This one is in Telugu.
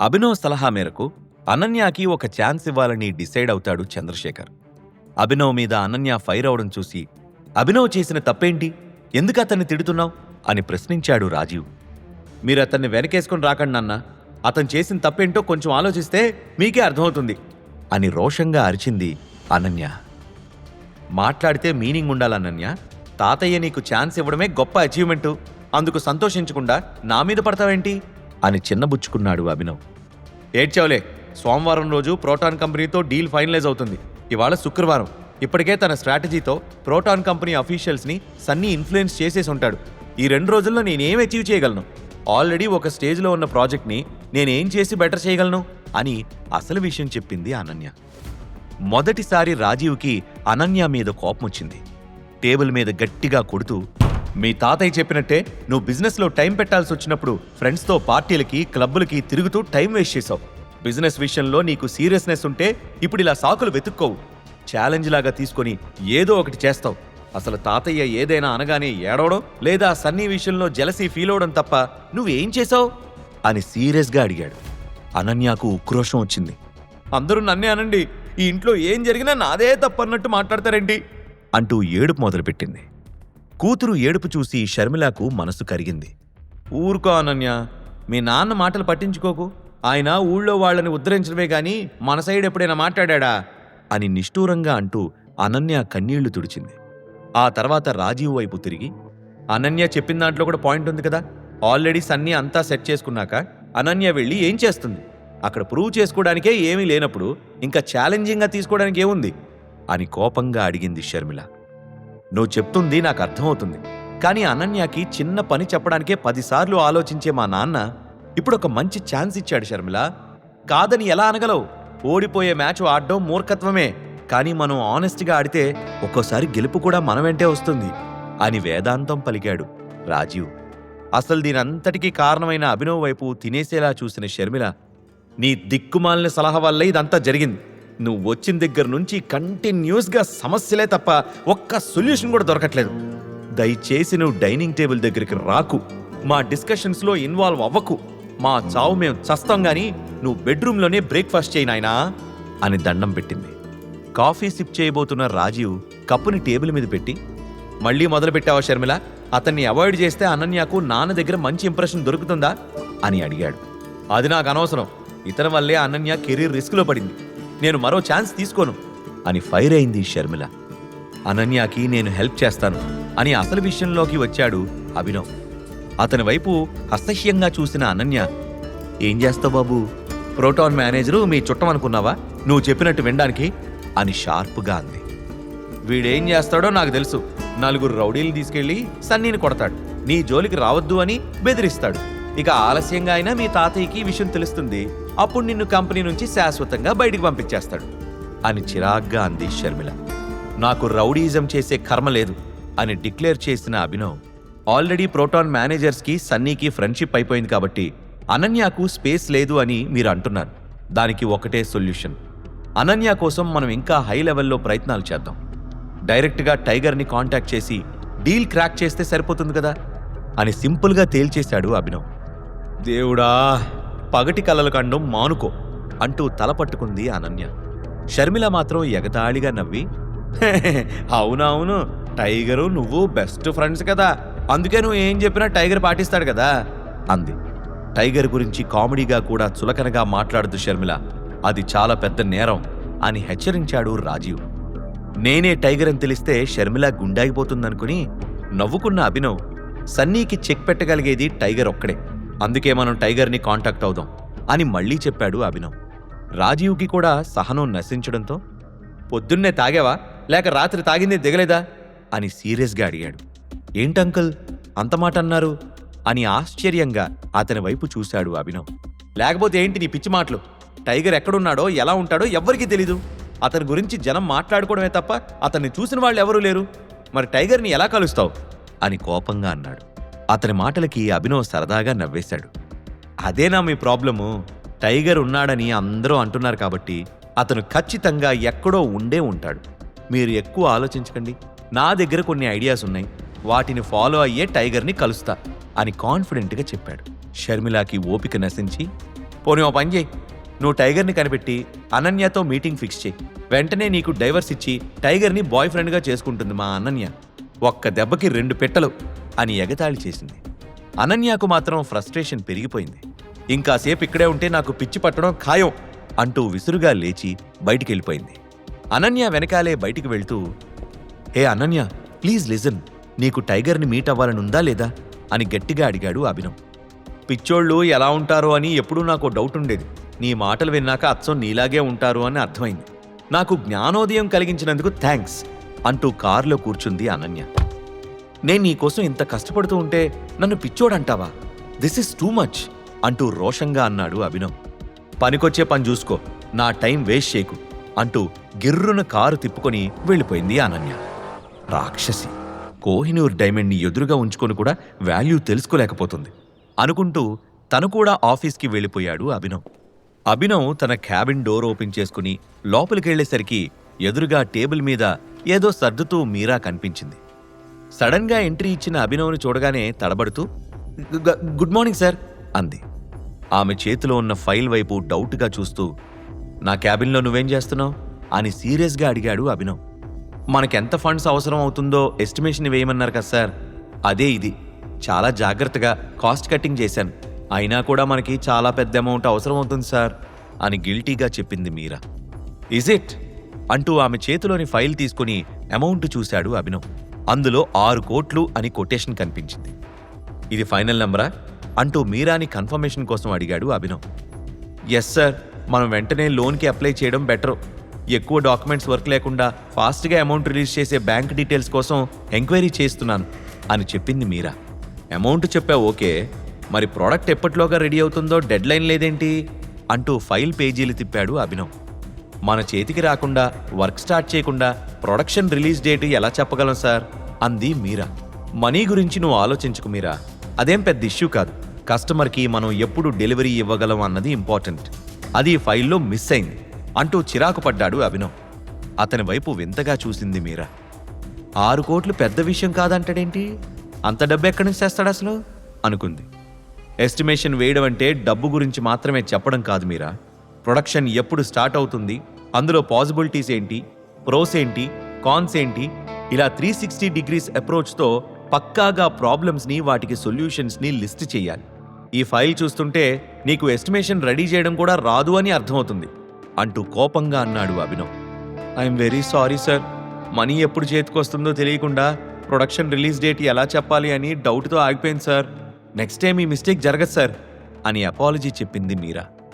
అభినవ్ సలహా మేరకు అనన్యకి ఒక ఛాన్స్ ఇవ్వాలని డిసైడ్ అవుతాడు చంద్రశేఖర్. అభినవ్ మీద అనన్య ఫైర్ అవడం చూసి అభినవ్ చేసిన తప్పేంటి? ఎందుకు అతన్ని తిడుతున్నావు? అని ప్రశ్నించాడు రాజీవ్. మీరు అతన్ని వెనకేసుకుని రాకండి నాన్న. అతను చేసిన తప్పేంటో కొంచెం ఆలోచిస్తే మీకే అర్థమవుతుంది. అని రోషంగా అరిచింది అనన్య. మాట్లాడితే మీనింగ్ ఉండాలనన్య తాతయ్య నీకు ఛాన్స్ ఇవ్వడమే గొప్ప అచీవ్మెంటు. అందుకు సంతోషించకుండా నా మీద పడతావేంటి? అని చిన్నబుచ్చుకున్నాడు అభినవ్. ఏడ్చావులే సోమవారం రోజు ప్రోటాన్ కంపెనీతో డీల్ ఫైనలైజ్ అవుతుంది. ఇవాళ శుక్రవారం. ఇప్పటికే తన స్ట్రాటజీతో ప్రోటాన్ కంపెనీ అఫీషియల్స్ని సన్నీ ఇన్ఫ్లుయెన్స్ చేసేసి ఉంటాడు. ఈ రెండు రోజుల్లో నేనేం అచీవ్ చేయగలను? ఆల్రెడీ ఒక స్టేజ్లో ఉన్న ప్రాజెక్ట్ని నేనేం చేసి బెటర్ చేయగలను? అని అసలు విషయం చెప్పింది అనన్య. మొదటిసారి రాజీవ్కి అనన్య మీద కోపం వచ్చింది టేబుల్ మీద గట్టిగా కొడుతూ మీ తాతయ్య చెప్పినట్టే నువ్వు బిజినెస్లో టైం పెట్టాల్సి వచ్చినప్పుడు ఫ్రెండ్స్తో పార్టీలకి క్లబ్బులకి తిరుగుతూ టైం వేస్ట్ చేసావు బిజినెస్ విషయంలో నీకు సీరియస్నెస్ ఉంటే ఇప్పుడు ఇలా సాకులు వెతుక్కోవు. ఛాలెంజ్ లాగా తీసుకొని ఏదో ఒకటి చేస్తావు. అసలు తాతయ్య ఏదైనా అనగానే ఏడవడం లేదా సన్నీ విషయంలో జలసీ ఫీల్ అవడం తప్ప నువ్వేం చేసావు అని సీరియస్గా అడిగాడు. అనన్యకు ఉక్రోషం వచ్చింది. అందరూ నన్నే అనండి ఈ ఇంట్లో ఏం జరిగినా నాదే తప్పన్నట్టు మాట్లాడతారేంటి? అంటూ ఏడుపు మొదలుపెట్టింది. కూతురు ఏడుపు చూసి షర్మిలకు మనసు కరిగింది. ఊరుకో అనన్య మీ నాన్న మాటలు పట్టించుకోకు. ఆయన ఊళ్ళో వాళ్ళని ఉద్ధరించడమే గాని మన సైడ్ ఎప్పుడైనా మాట్లాడా అని నిష్ఠూరంగా అంటూ అనన్య కన్నీళ్ళు తుడిచింది. ఆ తర్వాత రాజీవ్ వైపు తిరిగి అనన్య చెప్పిన దాంట్లో కూడా పాయింట్ ఉంది కదా? ఆల్రెడీ సన్నీ అంతా సెట్ చేసుకున్నాక అనన్య వెళ్ళి ఏం చేస్తుంది? అక్కడ ప్రూవ్ చేసుకోవడానికే ఏమీ లేనప్పుడు ఇంకా ఛాలెంజింగ్గా తీసుకోవడానికి ఏముంది? అని కోపంగా అడిగింది షర్మిల. నువ్వు చెప్తుంది నాకు అర్థమవుతుంది. కానీ అనన్యకి చిన్న పని చెప్పడానికే పదిసార్లు ఆలోచించే మా నాన్న ఇప్పుడు ఒక మంచి ఛాన్స్ ఇచ్చాడు షర్మిల. కాదని ఎలా అనగలవు? ఓడిపోయే మ్యాచ్ ఆడడం మూర్ఖత్వమే. కానీ మనం ఆనెస్ట్గా ఆడితే ఒక్కోసారి గెలుపు కూడా మన వెంటే వస్తుంది. అని వేదాంతం పలికాడు రాజీవ్. అసలు దీనంతటికీ కారణమైన అభినవ్ వైపు తినేసేలా చూసిన షర్మిల నీ దిక్కుమాలిన సలహా వల్ల ఇదంతా జరిగింది. నువ్వు వచ్చిన దగ్గర నుంచి కంటిన్యూస్గా సమస్యలే తప్ప ఒక్క సొల్యూషన్ కూడా దొరకట్లేదు. దయచేసి నువ్వు డైనింగ్ టేబుల్ దగ్గరికి రాకు. మా డిస్కషన్స్లో ఇన్వాల్వ్ అవ్వకు. మా చావు మేము చస్తాం కానీ నువ్వు బెడ్రూమ్లోనే బ్రేక్ఫాస్ట్ చేయి నాయనా అని దండం పెట్టింది. కాఫీ సిప్ చేయబోతున్న రాజీవ్ కప్పుని టేబుల్ మీద పెట్టి మళ్ళీ మొదలు పెట్టావా షర్మిల? అతన్ని అవాయిడ్ చేస్తే అనన్యకు నాన్న దగ్గర మంచి ఇంప్రెషన్ దొరుకుతుందా? అని అడిగాడు. అది నాకు అనవసరం. ఇతని వల్లే అనన్య కెరీర్ రిస్క్లో పడింది. నేను మరో ఛాన్స్ తీసుకోను అని ఫైర్ అయింది షర్మిల. అనన్యకి నేను హెల్ప్ చేస్తాను అని అసలు విషయంలోకి వచ్చాడు అభినవ్. అతని వైపు అసహ్యంగా చూసిన అనన్య ఏం చేస్తావు బాబు? ప్రోటాన్ మేనేజరు మీ చుట్టం అనుకున్నావా? నువ్వు చెప్పినట్టు వినడానికి అని షార్ప్గా అంది. వీడేం చేస్తాడో నాకు తెలుసు. నలుగురు రౌడీలు తీసుకెళ్ళి సన్నీని కొడతాడు. నీ జోలికి రావద్దు అని బెదిరిస్తాడు. ఇక ఆలస్యంగా అయినా మీ తాతయ్యకి ఈ విషయం తెలుస్తుంది. అప్పుడు నిన్ను కంపెనీ నుంచి శాశ్వతంగా బయటికి పంపించేస్తాడు. అని చిరాగ్గా అంది షర్మిల. నాకు రౌడీజం చేసే కర్మ లేదు అని డిక్లేర్ చేసిన అభినవ్ ఆల్రెడీ ప్రోటాన్ మేనేజర్స్కి సన్నీకి ఫ్రెండ్షిప్ అయిపోయింది కాబట్టి అనన్యకు స్పేస్ లేదు అని మీరు అంటున్నారు. దానికి ఒకటే సొల్యూషన్. అనన్య కోసం మనం ఇంకా హై లెవెల్లో ప్రయత్నాలు చేద్దాం. డైరెక్ట్గా టైగర్ని కాంటాక్ట్ చేసి డీల్ క్రాక్ చేస్తే సరిపోతుంది కదా? అని సింపుల్గా తేల్చేశాడు అభినవ్. దేవుడా పగటి కలలు కండం మానుకో అంటూ తల పట్టుకుంది అనన్య. షర్మిల మాత్రం ఎగతాళిగా నవ్వి అవునవును టైగరు నువ్వు బెస్ట్ ఫ్రెండ్స్ కదా అందుకే నువ్వు ఏం చెప్పినా టైగర్ పాటిస్తాడు కదా అంది. టైగర్ గురించి కామెడీగా కూడా చులకనగా మాట్లాడదు షర్మిల అది చాలా పెద్ద నేరం అని హెచ్చరించాడు రాజీవ్. నేనే టైగర్ అని తెలిస్తే షర్మిల గుండాగిపోతుందనుకుని నవ్వుకున్న అభినవ్ సన్నీకి చెక్ పెట్టగలిగేది టైగర్ ఒక్కడే. అందుకే మనం టైగర్ని కాంటాక్ట్ అవుదాం అని మళ్ళీ చెప్పాడు అభినవ్. రాజీవ్కి కూడా సహనం నశించడంతో పొద్దున్నే తాగావా? లేక రాత్రి తాగింది దిగలేదా? అని సీరియస్గా అడిగాడు. ఏంటంకుల్ అంత మాట అన్నారు? అని ఆశ్చర్యంగా అతని వైపు చూశాడు అభినవ్. లేకపోతే ఏంటి నీ పిచ్చి మాటలు? టైగర్ ఎక్కడున్నాడో ఎలా ఉంటాడో ఎవ్వరికీ తెలీదు. అతని గురించి జనం మాట్లాడుకోవడమే తప్ప అతన్ని చూసిన వాళ్ళు ఎవరూ లేరు. మరి టైగర్ని ఎలా కలుస్తావు? అని కోపంగా అన్నాడు. అతని మాటలకి అభినవ్ సరదాగా నవ్వేశాడు. అదేనా మీ ప్రాబ్లము. టైగర్ ఉన్నాడని అందరూ అంటున్నారు కాబట్టి అతను ఖచ్చితంగా ఎక్కడో ఉండే ఉంటాడు. మీరు ఎక్కువ ఆలోచించకండి. నా దగ్గర కొన్ని ఐడియాస్ ఉన్నాయి. వాటిని ఫాలో అయ్యే టైగర్ని కలుస్తా అని కాన్ఫిడెంట్గా చెప్పాడు. షర్మిలాకి ఓపిక నశించి పోనీ ఓ పని చేయి. నువ్వు టైగర్ని కనిపెట్టి అనన్యతో మీటింగ్ ఫిక్స్ చేయి. వెంటనే నీకు డైవర్స్ ఇచ్చి టైగర్ని బాయ్ ఫ్రెండ్గా చేసుకుంటుంది మా అనన్య. ఒక్క దెబ్బకి రెండు పెట్టలు. అని ఎగతాళి చేసింది. అనన్యకు మాత్రం ఫ్రస్ట్రేషన్ పెరిగిపోయింది. ఇంకాసేపు ఇక్కడే ఉంటే నాకు పిచ్చి పట్టడం ఖాయం అంటూ విసురుగా లేచి బయటికెళ్ళిపోయింది. అనన్య వెనకాలే బయటికి వెళ్తూ హే అనన్య ప్లీజ్ లిజన్ నీకు టైగర్ని మీట్ అవ్వాలని ఉందా లేదా? అని గట్టిగా అడిగాడు అభినవ్. పిచ్చోళ్ళు ఎలా ఉంటారో అని ఎప్పుడూ నాకు డౌట్ ఉండేది. నీ మాటలు విన్నాక అచ్చం నీలాగే ఉంటారు అని అర్థమైంది. నాకు జ్ఞానోదయం కలిగించినందుకు థ్యాంక్స్ అంటూ కారులో కూర్చుంది అనన్య. నేను నీకోసం ఇంత కష్టపడుతూ ఉంటే నన్ను పిచ్చోడంటావా? దిస్ ఇస్ టూ మచ్ అంటూ రోషంగా అన్నాడు అభినవ్. పనికొచ్చే పని చూసుకో నా టైం వేస్ట్ చేయకు అంటూ గిర్రున కారు తిప్పుకొని వెళ్ళిపోయింది అనన్య. రాక్షసి కోహినూర్ డైమండ్ని ఎదురుగా ఉంచుకొని కూడా వాల్యూ తెలుసుకోలేకపోతుంది అనుకుంటూ తను కూడా ఆఫీస్కి వెళ్ళిపోయాడు అభినవ్. అభినవ్ తన క్యాబిన్ డోర్ ఓపెన్ చేసుకుని లోపలికి వెళ్ళేసరికి ఎదురుగా టేబుల్ మీద ఏదో సర్దుతూ మీరా కనిపించింది. సడన్గా ఎంట్రీ ఇచ్చిన అభినవ్ని చూడగానే తడబడుతూ గుడ్ మార్నింగ్ సార్ అంది. ఆమె చేతిలో ఉన్న ఫైల్ వైపు డౌట్గా చూస్తూ నా క్యాబిన్లో నువ్వేం చేస్తున్నావు? అని సీరియస్గా అడిగాడు అభినవ్. మనకెంత ఫండ్స్ అవసరం అవుతుందో ఎస్టిమేషన్ వేయమన్నారు కదా సార్. అదే ఇది. చాలా జాగ్రత్తగా కాస్ట్ కట్టింగ్ చేశాను. అయినా కూడా మనకి చాలా పెద్ద అమౌంట్ అవసరం అవుతుంది సార్ అని గిల్టీగా చెప్పింది మీరా. Is it? అంటూ ఆమె చేతిలోని ఫైల్ తీసుకుని అమౌంట్ చూశాడు అభినవ్. అందులో ఆరు కోట్లు అని కొటేషన్ కనిపించింది. ఇది ఫైనల్ నంబరా? అంటూ మీరాని కన్ఫర్మేషన్ కోసం అడిగాడు అభినవ్. ఎస్ సార్ మనం వెంటనే లోన్కి అప్లై చేయడం బెటర్. ఎక్కువ డాక్యుమెంట్స్ వర్క్ లేకుండా ఫాస్ట్గా అమౌంట్ రిలీజ్ చేసే బ్యాంక్ డీటెయిల్స్ కోసం ఎంక్వైరీ చేస్తున్నాను అని చెప్పింది మీరా. అమౌంట్ చెప్పా ఓకే మరి ప్రోడక్ట్ ఎప్పటిలోగా రెడీ అవుతుందో డెడ్ లైన్ లేదేంటి? అంటూ ఫైల్ పేజీలు తిప్పాడు అభినవ్. మన చేతికి రాకుండా వర్క్ స్టార్ట్ చేయకుండా ప్రొడక్షన్ రిలీజ్ డేట్ ఎలా చెప్పగలం సార్? అంది మీరా. మనీ గురించి నువ్వు ఆలోచించుకు మీరా. అదేం పెద్ద ఇష్యూ కాదు. కస్టమర్కి మనం ఎప్పుడు డెలివరీ ఇవ్వగలం అన్నది ఇంపార్టెంట్. అది ఫైల్లో మిస్ అయింది. అంటూ చిరాకు పడ్డాడు అభినవ్. అతని వైపు వింతగా చూసింది మీరా. ఆరు కోట్లు పెద్ద విషయం కాదంటాడేంటి? అంత డబ్బు ఎక్కడి నుంచి తెస్తాడు అసలు? అనుకుంది. ఎస్టిమేషన్ వేయడం అంటే డబ్బు గురించి మాత్రమే చెప్పడం కాదు మీరా. ప్రొడక్షన్ ఎప్పుడు స్టార్ట్ అవుతుంది? అందులో పాసిబిలిటీస్ ఏంటి? ప్రోస్ ఏంటి? కాన్స్ ఏంటి? ఇలా త్రీ సిక్స్టీ డిగ్రీస్ అప్రోచ్తో పక్కాగా ప్రాబ్లమ్స్ని వాటికి సొల్యూషన్స్ని లిస్ట్ చేయాలి. ఈ ఫైల్ చూస్తుంటే నీకు ఎస్టిమేషన్ రెడీ చేయడం కూడా రాదు అని అర్థమవుతుంది. అంటూ కోపంగా అన్నాడు Abhinav. I'm very sorry sir money ఎప్పుడు చేతికొస్తుందో తెలియకుండా ప్రొడక్షన్ రిలీజ్ డేట్ ఎలా చెప్పాలి అని డౌట్తో ఆగిపోయింది సార్ నెక్స్ట్ టైం ఈ మిస్టేక్ జరగదు సార్ అని అపాలజీ చెప్పింది మీరా.